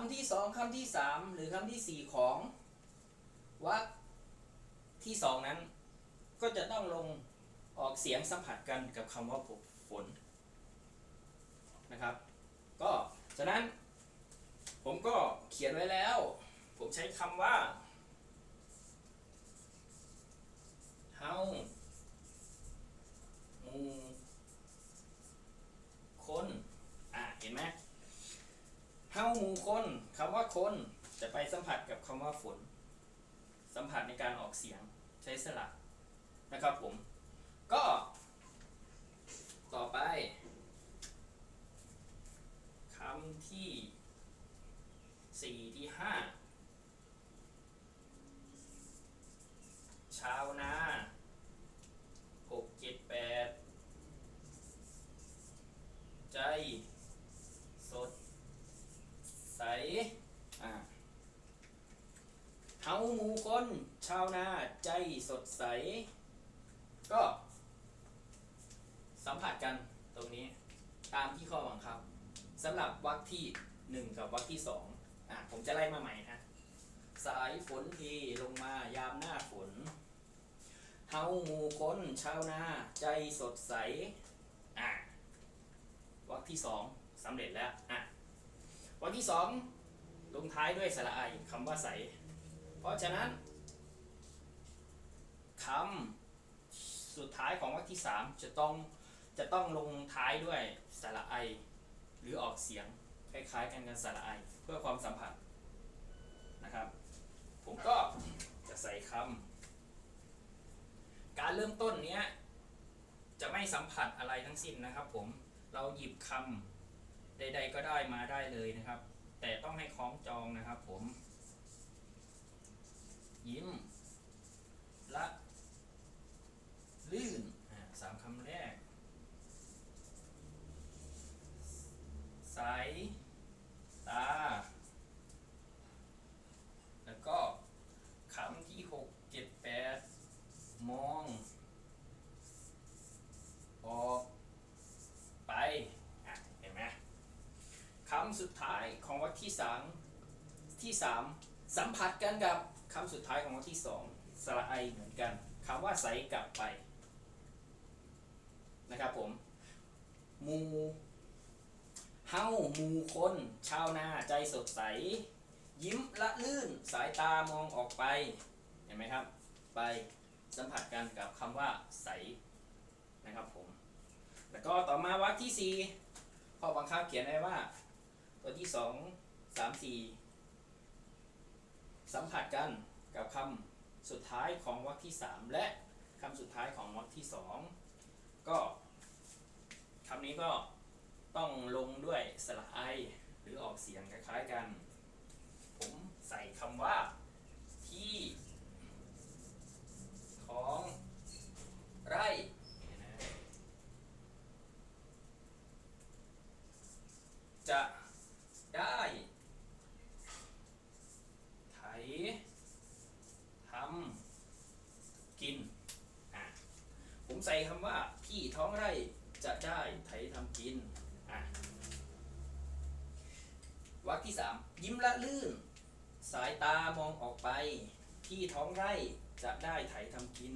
คำที่สองคำที่สามหรือคำที่สี่ของวรรคที่สองนั้น ก็จะต้องลงออกเสียงสัมผัสกันกับคำว่าฝนนะครับ ก็ฉะนั้นผมก็เขียนไว้แล้ว ผมใช้คำว่า เฮาหมูคน อะ เห็นไหม เฮาหมูคนคำว่าคนจะไปสัมผัสกับคำว่าฝน สัมผัสในการออกเสียงใช้สระนะครับผม ก็ ต่อไปคำที่สี่ที่ห้าชาวนาหกเจ็ดแปดใจ สด ใส อ่าเฮาหมูคน ชาวนาใจสดใส ก็สัมผัสกันตรงนี้ ตามที่ข้อบังคับสำหรับวรรคที่หนึ่งกับวรรคที่สองอะผมจะไล่มาใหม่นะสายฝนเทลงมายามหน้าฝนเฮาหมู่คนชาวนาใจสดใสอะวรรคที่สองสำเร็จแล้วอะวรรคที่สองลงท้ายด้วยสระไอคำว่าใส เพราะฉะนั้น คำสุดท้ายของวรรคที่สามจะต้องจะต้องลงท้ายด้วยสระไอ หรือออกเสียงคล้ายๆกันกับสระไอ เพื่อความสัมผัสนะครับ ผมก็จะใส่คำการเริ่มต้นเนี้ยจะไม่สัมผัสอะไรทั้งสิ้นนะครับ ผมเราหยิบคำใด ๆ ก็ได้มาได้เลยนะครับ แต่ต้องให้คล้องจองนะครับผมยิ้ม ละ ลื่นสามคำแรก สาย ตา แล้วก็คำที่หกเจ็ดแปดมอง ออกไปเห็นไหมคำสุดท้ายของวรรคที่สามที่สามสัมผัสกันกับคำสุดท้ายของวรรคที่สองสระไอเหมือนกันคำว่าใสกลับไป นะครับผมหมูเฮาหมูคนชาวนาใจสดใส ยิ้มละลื่นสายตามองออกไป เห็นไหมครับ ไปสัมผัสกันกับคำว่าใสนะครับผม แล้วก็ต่อมาวรรคที่สี่ข้อบังคับเขียนไว้ว่า ตัวที่สองสามสี่สัมผัสกันกับคำสุดท้ายของวรรคที่สามและคำสุดท้ายของวรรคที่สองก็ คำนี้ก็ต้องลงด้วยสระไอ หรือออกเสียงคล้ายๆกัน ผมใส่คำว่าที่ของไร่เนี่ยนะจะได้ไถทำกินอะผมใส่คำว่าที่ท้องไร่จะได้ไถทำกินอะวรรคที่สาม ยิ้มละลื่น สายตามองออกไป ที่ท้องไร่จะได้ไถทำกิน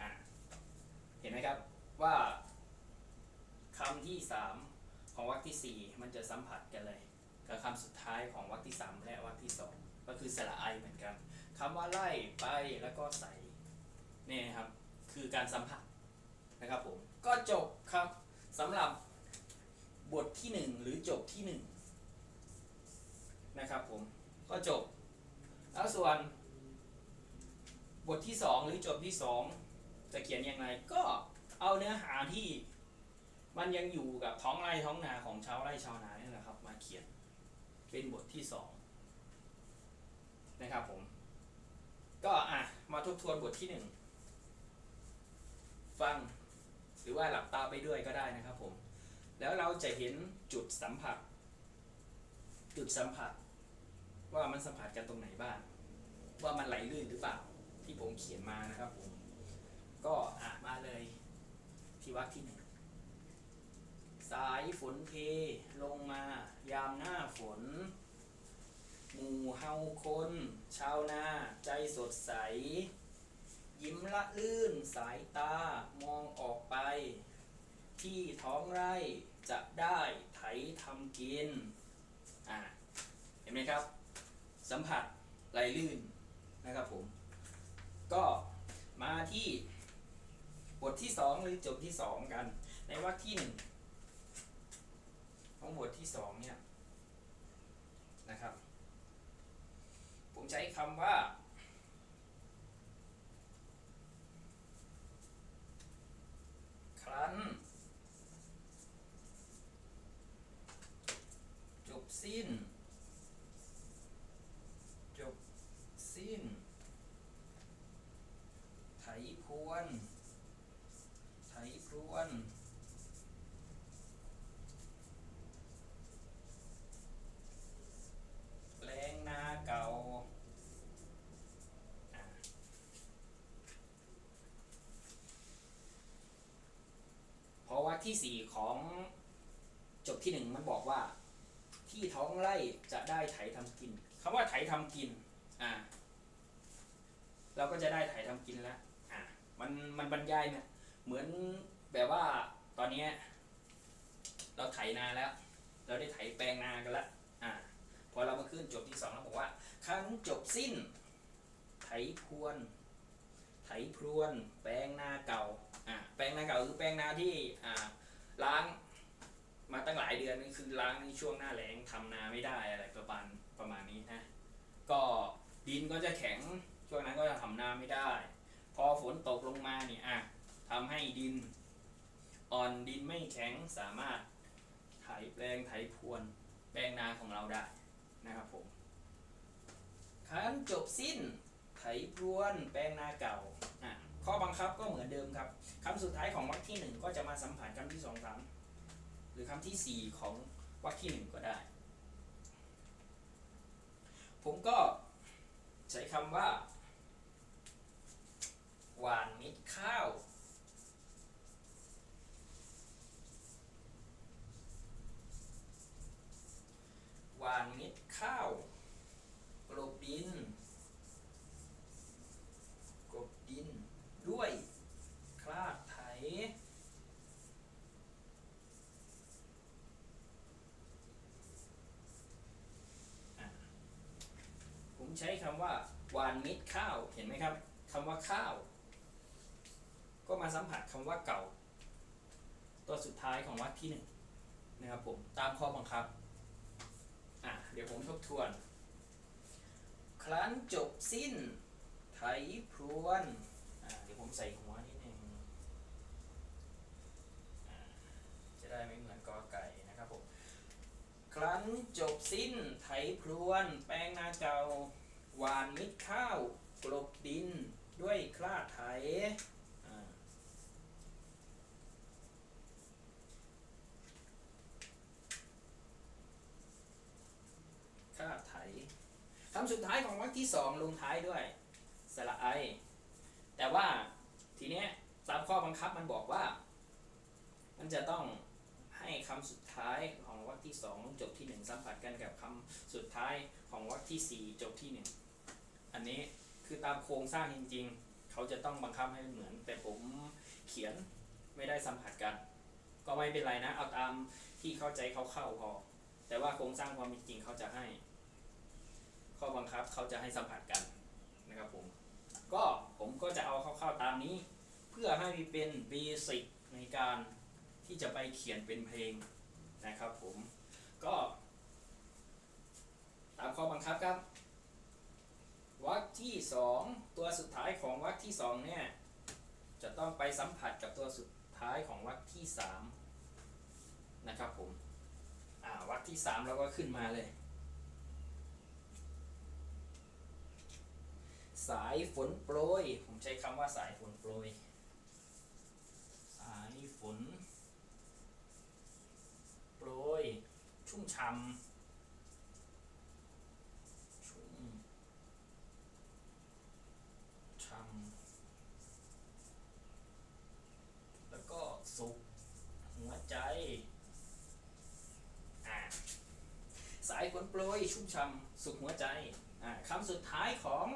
อะ เห็นไหมครับว่าคำที่สามของวรรคที่สี่มันจะสัมผัสกันเลย กับคำสุดท้ายของวรรคที่สามและวรรคที่สองก็คือสระไอเหมือนกันคำว่าไล่ไปแล้วก็ใส่เนี่ยครับคือการสัมผัสนะครับผมก็จบครับสำหรับบทที่หนึ่งหรือจบที่ห นะครับผมก็จบ แล้วส่วนบทที่สองหรือจบที่สองจะเขียนยังไงก็เอาเนื้อหาที่มันยังอยู่กับท้องไร่ท้องนาของชาวไร่ชาวนานี่แหละครับ มาเขียนเป็นบทที่สองนะครับผม ก็อะมาทบทวนบทที่หนึ่งฟังหรือว่าหลับตาไปด้วยก็ได้นะครับผม แล้วเราจะเห็นจุดสัมผัส จุดสัมผัส ว่ามันสัมผัสกันตรงไหนบ้าง ว่ามันไหลลื่นหรือเปล่า ที่ผมเขียนมานะครับผม ก็อะมาเลยที่วักที่หนึ่งสายฝนเทลงมายามหน้าฝน หมู่เฮาคน ชาวนาใจสดใส ยิ้มละลื่นสายตามองออกไป ที่ท้องไร่จะได้ไถทำกิน อ่า เห็นไหมครับ สัมผัสไหลลื่นนะครับผม ก็มาที่บทที่สองหรือจบที่สองกัน ในวรรคที่หนึ่งของบทที่สองเนี่ยนะครับ ผมใช้คำว่าครั้น จบสิ้น จบสิ้น ไถพรวน ไถ พรวนแปลงนาเก่าเพราะว่าที่สี่ของจบที่หนึ่งมันบอกว่า ที่ท้องไร่จะได้ไถทำกินคำว่าไถทำกินอ่าเราก็จะได้ไถทำกินแล้วอ่ามันมันบรรยายเนี่ยเหมือน แบบว่าตอนนี้เราไถนาแล้ว เราได้ไถแปลงนากันแล้วอ่าพอเรามาขึ้นจบที่สองเราบอกว่าครั้งจบสิ้น ไถพรวน ไถพรวน แปลงนาเก่าอ่าแปลงนาเก่าคือแปลงนาที่อ่าล้างมาตั้งหลายเดือนนี่คือล้างในช่วงหน้าแล้งทำนาไม่ได้อะไรประมาณประมาณนี้นะก็ดินก็จะแข็งช่วงนั้นก็จะทำนาไม่ได้ พอฝนตกลงมาเนี่ยอะทำให้ดิน อ่อนดินไม่แข็งสามารถไถแปลงไถพรวน แปลงนาของเราได้นะครับผมขั้นจบสิ้นไถพรวนแปลงนาเก่าอะข้อบังคับก็เหมือนเดิมครับคำสุดท้ายของวรรคที่หนึ่งก็จะมาสัมผัสคำที่สองสามหรือคำที่สี่ของวรรคที่หนึ่งก็ได้ ผมก็ใช้คำว่า หวานม็ดข้าว หวานเม็ดข้าวกลบดินกลบดิน ด้วยคลาดไถ ผมใช้คำว่าหวานเม็ดข้าวเห็นไหมครับคำว่าข้าว ก็มาสัมผัสคำว่าเก่า ตัวสุดท้ายของวรรคที่หนึ่งนะครับผมตามข้อบังคับ เดี๋ยวผมทบทวน ครั้นจบสิ้น ไถพรวนเดี๋ยวผมใส่หัวนิดนึงอะจะได้ไม่เหมือนกอไก่นะครับผม ครั้นจบสิ้น ไถพรวน แปลงนาเก่าหวานมิดข้าว กลบดิน ด้วยคลาดไถอ่าคลาดไถ คำสุดท้ายของวรรคที่สองลงท้ายด้วยสระไอ แต่ว่าทีเนี้ยตามข้อบังคับมันบอกว่า มันจะต้องให้คำสุดท้ายของวรรคที่สองจบที่หนึ่งสัมผัสกันกับคำสุดท้ายของวรรคที่สี่จบที่หนึ่งอันนี้คือตามโครงสร้างจริง ๆ เขาจะต้องบังคับให้เหมือน แต่ผมเขียนไม่ได้สัมผัสกัน ก็ไม่เป็นไรนะ เอาตามที่เข้าใจเขาเข้าๆพอแต่ว่าโครงสร้างความเป็นจริงเขาจะให้ ข้อบังคับเขาจะให้สัมผัสกันนะครับผม ก็ผมก็จะเอาเข้าๆตามนี้ เพื่อให้เป็นเบสิกในการที่จะไปเขียนเป็นเพลงนะครับผม ก็ตามข้อบังคับครับวรรคที่สองตัวสุดท้ายของวรรคที่สองเนี่ยจะต้องไปสัมผัสกับตัวสุดท้ายของวรรคที่สามนะครับผมอ่าวรรคที่สามเราก็ขึ้นมาเลย สายฝนโปรย ผมใช้คำว่าสายฝนโปรย สายฝนโปรย ชุ่มช่ำชุ่มช่ำแล้วก็สุขหัวใจอ่าสายฝนโปรยชุ่มช่ำสุขหัวใจอ่าคำสุดท้ายของ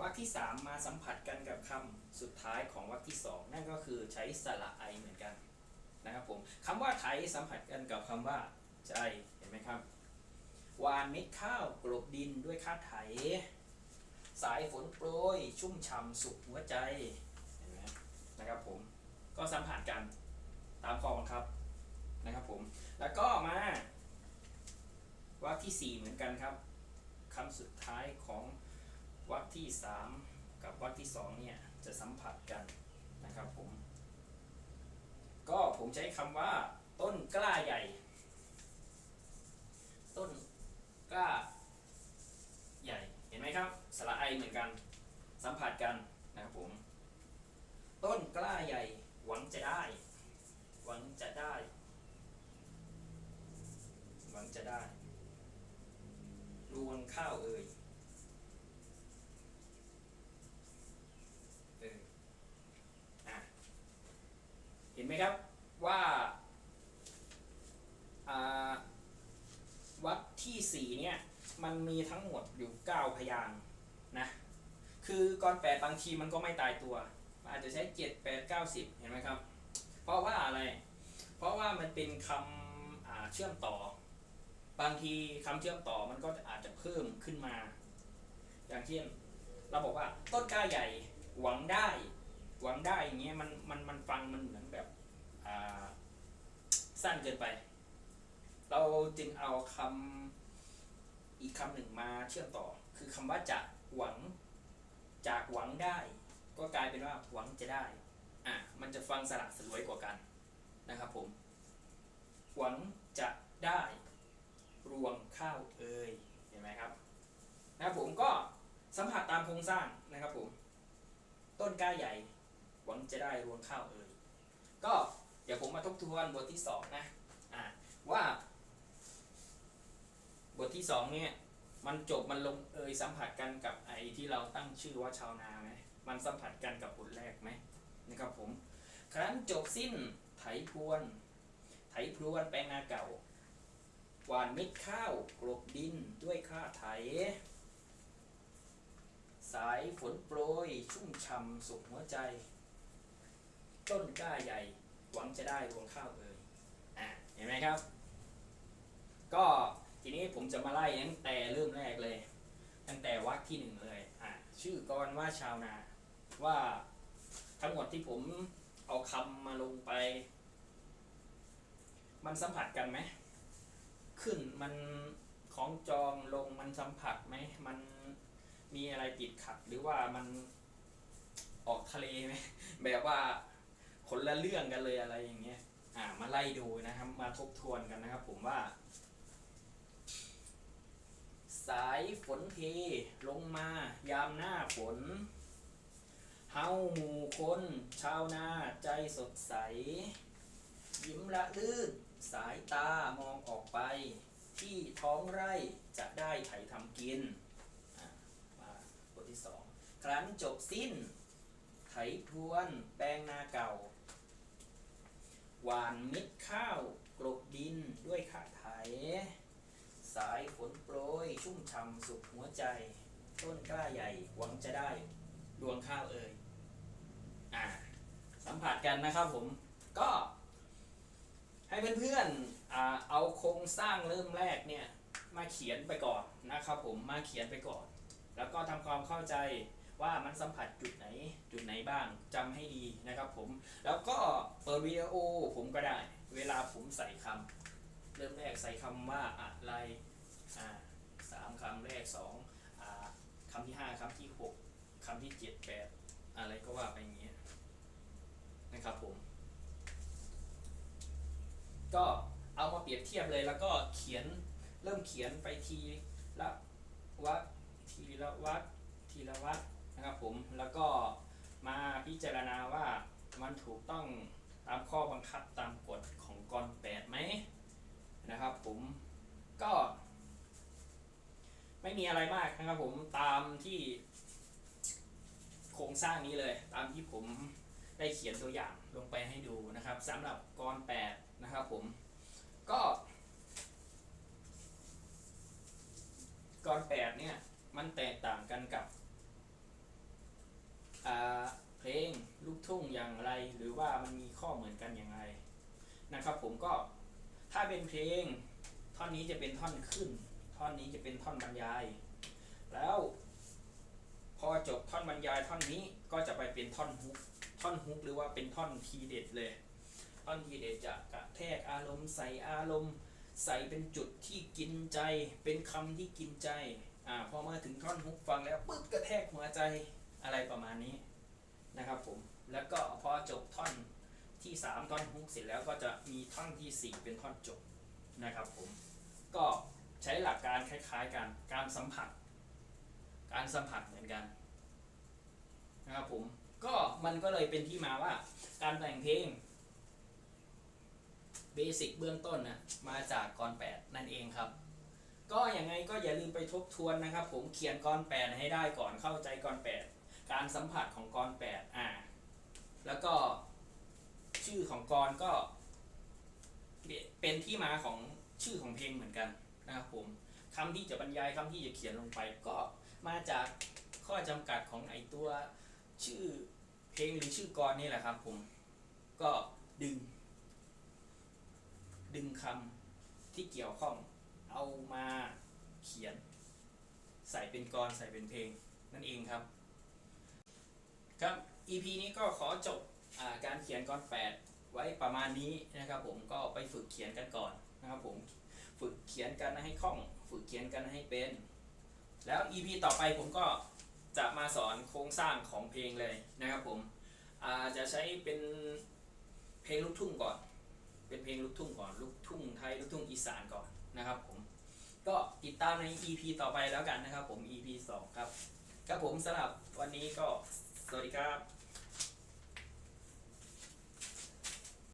วรรคที่สามมาสัมผัสกันกับคำสุดท้ายของวรรคที่สองนั่นก็คือใช้สระไอเหมือนกันนะครับผมคำว่าไทยสัมผัสกันกับคำว่าใจเห็นไหมครับหวานเม็ดข้าวกลบดินด้วยข้าไถ สายฝนโปรย ชุ่มฉ่ำสุขหัวใจเห็นไหมนะครับผมก็สัมผัสกันตามข้อบังคับนะครับผมแล้วก็มาวรรคที่สี่เหมือนกันครับคำสุดท้ายของ วรรคที่สามกับวรรคที่สองเนี่ย จะสัมผัสกันนะครับผม ก็ผมใช้คำว่า ต้นกล้าใหญ่ ต้นกล้าใหญ่ เห็นไหมครับ สระไอเหมือนกัน สัมผัสกันนะครับผม ต้นกล้าใหญ่ หวังจะได้ หวังจะได้ หวังจะได้รวงข้าวเอ่ยเอออะเห็นไห มครับว่าวัดที่สี่เนี่ยมันมีทั้งหมดอยู่ 9 พยางนะคือกรแปดบางทีมันก็ไม่ตายตัว อาจจะใช้ 7 8 9 10 เห็นไหมครับ เพราะว่าอะไร เพราะว่ามันเป็นคำเชื่อมต่อ บางทีคำเชื่อมต่อมันก็อาจจะเพิ่มขึ้นมา อย่างเช่นเราบอกว่าต้นกล้าใหญ่หวังได้ หวังได้อย่างเงี้ยมันมันมันฟังมันเหมือนแบบ สั้นเกินไป เราจึงเอาคำอีกคำหนึ่งมาเชื่อมต่อ คือคำว่าจะหวัง จากหวังได้ ก็กลายเป็นว่าหวังจะได้ อะ มันจะฟังสละสลวยกว่ากันนะครับผม หวังจะได้รวงข้าวเอ่ยเห็นไหมครับนะครับผมก็สัมผัสตามโครงสร้างนะครับผม ต้นกล้าใหญ่ หวังจะได้รวงข้าวเอ่ยก็ เดี๋ยวผมมาทบทวนบทที่สองนะอะว่า บทที่สองเนี่ยมันจบมันลงเอยสัมผัสกันกับไอ้ที่เราตั้งชื่อว่าชาวนาไหมมันสัมผัสกันกับบทแรกไหมนะครับผมครั้นจบสิ้นไถพรวน ไถพรวนแปลงนาเก่า หวานม็ดข้าวกลบดินด้วยข้าไถ สายฝนโปรยชุ่มช่ำสุขหัวใจ ต้นกล้าใหญ่ หวังจะได้รวงข้าวเอ่ยอะเห็นไหมครับ ก็ทีนี้ผมจะมาไล่ตั้งแต่เริ่มแรกเลย ตั้งแต่วรรคที่หนึ่งเลยอะชื่อกรว่าชาวนาว่าทั้งหมดที่ผมเอาคำมาลงไป มันสัมผัสกันไหม ขึ้นมันของจองลงมันสัมผัสไหม มันมีอะไรติดขัดหรือว่ามันออกทะเลไหมแบบว่า คนละเรื่องกันเลยอะไรอย่างเงี้ย อ่า มาไล่ดูนะครับ มาทบทวนกันนะครับ ผมว่า สายฝนเทลงมายามหน้าฝน เฮาหมู่คน ชาวนาใจสดใส ยิ้มละลื่นสายตามองออกไป ที่ท้องไร่จะได้ไถทำกินอะมาบทที่สองครั้นจบสิ้น ไถพรวนแปลงนาเก่า หวานม็ดข้าวกลบดินด้วยข้าไถ สายฝนโปรย ชุ่มช่ำสุขหัวใจ ต้นกล้าใหญ่หวังจะได้ดวงข้าวเอ่ยอ่าสัมผัสกันนะครับผมก็ ให้เพื่อนๆเอาโครงสร้างเริ่มแรกเนี่ยมาเขียนไปก่อนนะครับผมมาเขียนไปก่อน แล้วก็ทำความเข้าใจ ว่ามันสัมผัสจุดไหนจุดไหนบ้างจำให้ดีนะครับผม แล้วก็เปิดวิดีโอผมก็ได้ เวลาผมใส่คำเริ่มแรกใส่คำว่าอะไรอ่าสามคำแรกสองอ่าคำที่ห้าคำที่หกคำที่เจ็ดแปดอะไรก็ว่าไปอย่างเงี้ยนะครับผม ก็เอามาเปรียบเทียบเลยแล้วก็เขียนเริ่มเขียนไปทีละวัดทีละวัดทีละวัด นะครับผมแล้วก็มาพิจารณาว่ามันถูกต้องตามข้อบังคับตามกฎของกรแปดไหมนะครับผมก็ ไม่มีอะไรมากนะครับผมตามที่โครงสร้างนี้เลย ตามที่ผมได้เขียนตัวอย่างลงไปให้ดูนะครับสำหรับกรแปดนะครับผมก็กรแปดเนี่ยมันแตกต่างกันกับ เพลงลูกทุ่งอย่างไร หรือว่ามันมีข้อเหมือนกันอย่างไรนะครับผมก็ถ้าเป็นเพลงท่อนนี้จะเป็นท่อนขึ้น ท่อนนี้จะเป็นท่อนบรรยาย แล้ว พอจบท่อนบรรยายท่อนนี้ก็จะไปเป็นท่อนฮุกท่อนฮุกหรือว่าเป็นท่อนทีเด็ดเลย ท่อนทีเด็ดจะกระแทกอารมณ์ใส่อารมณ์ ใส่เป็นจุดที่กินใจ เป็นคำที่กินใจอ่าพอมาถึงท่อนฮุกฟังแล้วปึ๊บกระแทกหัวใจ อะไรประมาณนี้นะครับผม แล้วก็พอจบท่อนที่ 3 ท่อนฮุกเสร็จแล้วก็จะมีท่อนทีสี่ 4 เป็นท่อนจบนะครับผม ก็ใช้หลักการคล้ายๆกันการสัมผัส การสัมผัสเหมือนกันนะครับผม ก็มันก็เลยเป็นที่มาว่าการแต่งเพลงเบสิกเบื้องต้นนะมาจากกรแปดนั่นเองครับ ก็อยังไงก็อย่าลืมไปทบทวนนะครับ ผมเขียนกรแปดให้ได้ก่อนเข้าใจกรแปด การสัมผัสของกรแปดอ่าแล้วก็ชื่อของกรก็ เป็นที่มาของชื่อของเพลงเหมือนกันนะครับผมคำที่จะบรรยายคำที่จะเขียนลงไป ก็มาจากข้อจำกัดของไอตัวชื่อเพลงหรือชื่อกรนี่แหละครับผมก็ดึง ดึงคำที่เกี่ยวข้องเอามาเขียน ใส่เป็นกรใส่เป็นเพลงนั่นเองครับ ครับ EP นี้ก็ขอจบอการเขียนกรแปดไว้ประมาณนี้นะครับ ผมก็ไปฝึกเขียนกันก่อนนะครับผมฝึกเขียนกันให้คล่อง ฝึกเขียนกันให้เป็น แล้ว EP ต่อไปผมก็จะมาสอนโครงสร้างของเพลงเลยนะครับผมอ่าจะใช้เป็นเพลงลูกทุ่งก่อน เป็นเพลงลูกทุ่งก่อนลูกทุ่งไทยลูกทุ่งอีสานก่อนนะครับผมก็ติดตามใน EP ต่อไปแล้วกันนะครับผม EP 2 ครับ ครับผมสำหรับวันนี้ก็ สวัสดีครับ